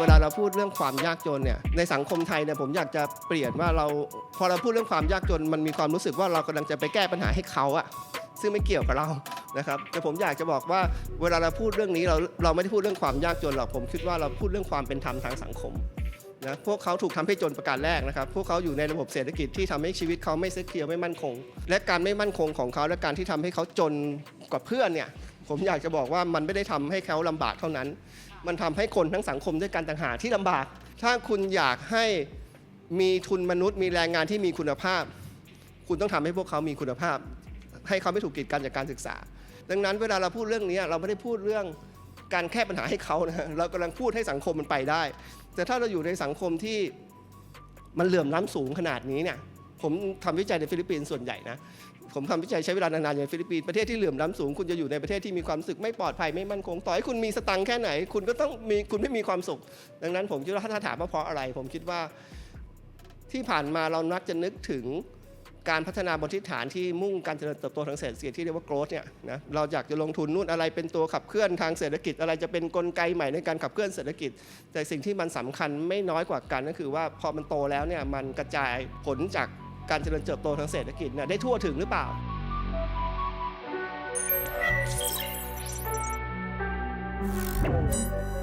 เวลาเราพูดเรื่องความยากจนเนี่ยในสังคมไทยเนี่ยผมอยากจะเปลี่ยนว่าเราพอเราพูดเรื่องความยากจน มันมีความรู้สึกว่าเรากำลังจะไปแก้ปัญหาให้เขาอะซึ่งไม่เกี่ยวกับเรานะครับแต่ผมอยากจะบอกว่าเวลาเราพูดเรื่องนี้เราเราไม่ได้พูดเรื่องความยากจนหรอกผมคิดว่าเราพูดเรื่องความเป็นธรรมทางสังคมนะพวกเขาถูกทำให้จนประการแรกนะครับพวกเขาอยู่ในระบบเศรษฐกิจที่ทำให้ชีวิตเขาไม่เซคียวไม่มั่นคง และการไม่มั่นคงของเขาและการที่ทำให้เขาจนกว่าเพื่อนเนี่ย ผมอยากจะบอกว่ามันไม่ได้ทำให้เขาลำบากเท่านั้น มันทำให้คนทั้งสังคมด้วยกันต่างหากที่ลำบาก ถ้าคุณอยากให้มีทุนมนุษย์ มีแรงงานที่มีคุณภาพ คุณต้องทำให้พวกเขามีคุณภาพ ให้เขาไม่ถูกกีดกันจากการศึกษา ดังนั้นเวลาเราพูดเรื่องนี้เราไม่ได้พูดเรื่องการแก้ปัญหาให้เขานะเรากำลังพูดให้สังคมมันไปได้ แต่ถ้าเราอยู่ในสังคมที่มันเหลื่อมล้ำสูงขนาดนี้เนี่ยผมทำวิจัยในฟิลิปปินส์ส่วนใหญ่นะ ผมทำวิจัยใช้เวลานานๆอย่างฟิลิปปินส์ประเทศที่เหลื่อมล้ำสูงคุณจะอยู่ในประเทศที่มีความสึกไม่ปลอดภัยไม่มั่นคงต่อให้คุณมีสตังค์แค่ไหน คุณก็ต้องมีคุณไม่มีความสุข ดังนั้นผมคิดว่าถ้าถามว่าเพราะอะไร ผมคิดว่าที่ผ่านมาเรานักจะนึกถึงการพัฒนาบนทิศฐานที่มุ่งการเจริญเติบโตทางเศรษฐกิจที่เรียกว่า growth เนี่ยนะเราอยากจะลงทุนนู่นอะไรเป็นตัวขับเคลื่อนทางเศรษฐกิจอะไรจะเป็นกลไกใหม่ในการขับเคลื่อนเศรษฐกิจ แต่สิ่งที่มันสำคัญไม่น้อยกว่ากันก็คือว่าพอมันโตแล้วเนี่ยมันกระจายผลจาก การเจริญเติบโตทางเศรษฐกิจเนี่ยได้ทั่วถึงหรือเปล่าเ